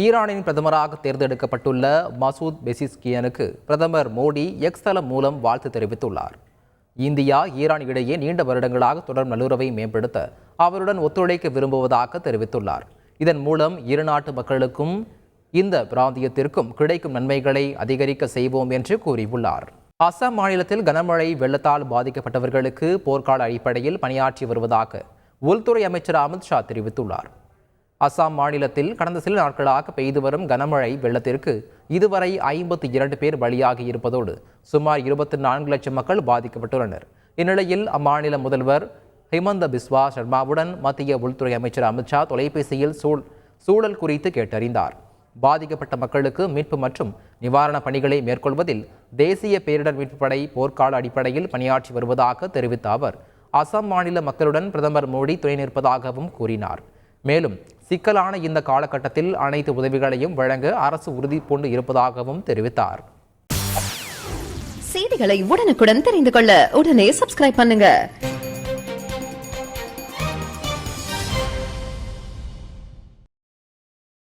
ஈரானின் பிரதமராக தேர்ந்தெடுக்கப்பட்டுள்ள மசூத் பெசிஸ்கியனுக்கு பிரதமர் மோடி எக்ஸ் தளம் மூலம் வாழ்த்து தெரிவித்துள்ளார். இந்தியா ஈரான் இடையே நீண்ட வருடங்களாக தொடர் நல்லுறவை மேம்படுத்த அவருடன் ஒத்துழைக்க விரும்புவதாக தெரிவித்துள்ளார். இதன் மூலம் இரு நாட்டு மக்களுக்கும் இந்த பிராந்தியத்திற்கும் கிடைக்கும் நன்மைகளை அதிகரிக்க செய்வோம் என்று கூறியுள்ளார். அசாம் மாநிலத்தில் கனமழை வெள்ளத்தால் பாதிக்கப்பட்டவர்களுக்கு போர்க்கால அடிப்படையில் பணியாற்றி வருவதாக உள்துறை அமைச்சர் அமித்ஷா தெரிவித்துள்ளார். அசாம் மாநிலத்தில் கடந்த சில நாட்களாக பெய்து வரும் கனமழை வெள்ளத்திற்கு இதுவரை ஐம்பத்தி இரண்டு பேர் பலியாகி இருப்பதோடு சுமார் இருபத்தி நான்கு லட்சம் மக்கள் பாதிக்கப்பட்டுள்ளனர். இந்நிலையில் அம்மாநில முதல்வர் ஹிமந்த பிஸ்வா சர்மாவுடன் மத்திய உள்துறை அமைச்சர் அமித்ஷா தொலைபேசியில் சூழ் சூழல் குறித்து கேட்டறிந்தார். பாதிக்கப்பட்ட மக்களுக்கு மீட்பு மற்றும் நிவாரணப் பணிகளை மேற்கொள்வதில் தேசிய பேரிடர் மீட்புப் படை போர்க்கால அடிப்படையில் பணியாற்றி வருவதாக தெரிவித்த அவர் அசாம் மாநில மக்களுடன் பிரதமர் மோடி துணை நிற்பதாகவும் கூறினார். மேலும் சிக்கலான இந்த காலகட்டத்தில் அனைத்து உதவிகளையும் வழங்க அரசு உறுதி பூண்டு இருப்பதாகவும் தெரிவித்தார். செய்திகளை உடனுக்குடன் தெரிந்து கொள்ள உடனே சப்ஸ்கிரைப் பண்ணுங்க.